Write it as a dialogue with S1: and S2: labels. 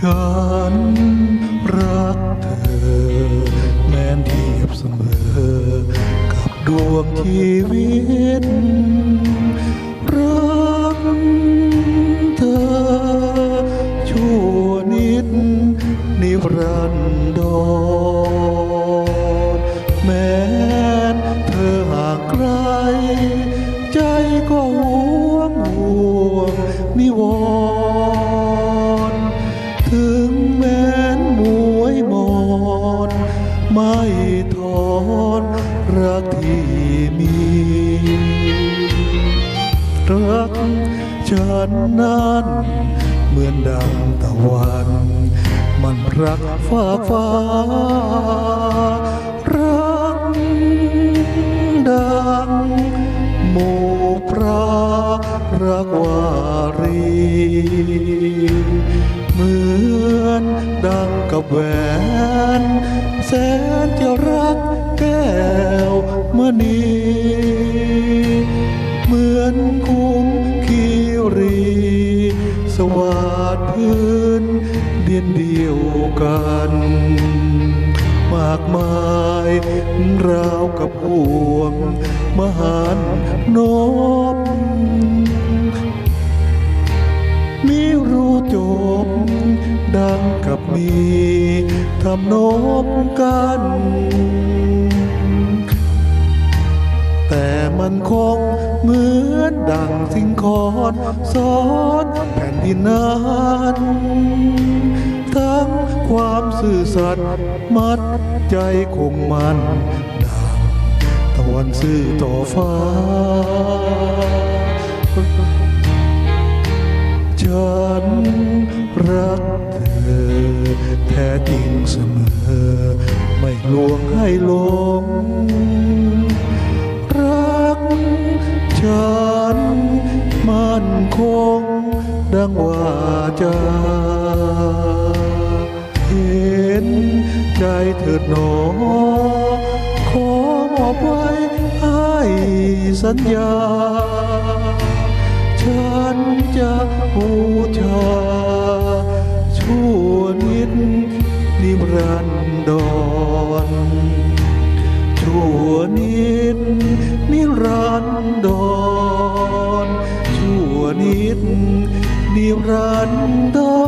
S1: ฉันรักเธอ แม้นเทียบเสมอ กับดวงชีวิตรักเธอ ชั่วนิด นิรันดรแม้นเธอห่างไกล ใจก็ รักที่มีรักฉันนั้นเหมือนดังตะวัน มันรักฟ้าฟ้ารักดังหมู่พระรักวารี เหมือนดังกับแหวน แสนจะรักแก้ ณีเหมือนคุ้มคีรี สวัสดพื้นเดียนเดียวกัน มากมายราวกับห่วง มหันนบมีรู้จบ ดังกับมีทำนบกัน แต่มันคงเหมือนดังสิ่งคอนสอนแผ่นดินนั้นทั้งความซื่อสัตย์มัดใจคงมันดังตะวันซื่อต่อฟ้าฉันรักเธอ แท้จริงเสมอ ไม่ลวงให้หลง ฉันมั่นคง ดังว่าจาเห็นใจเถิดหนอ ขอมอบไว้ให้สัญญา ฉันจะบูชาชั่วนิดนิรันดรชั่วนิดนิรันดร ดนิรันดร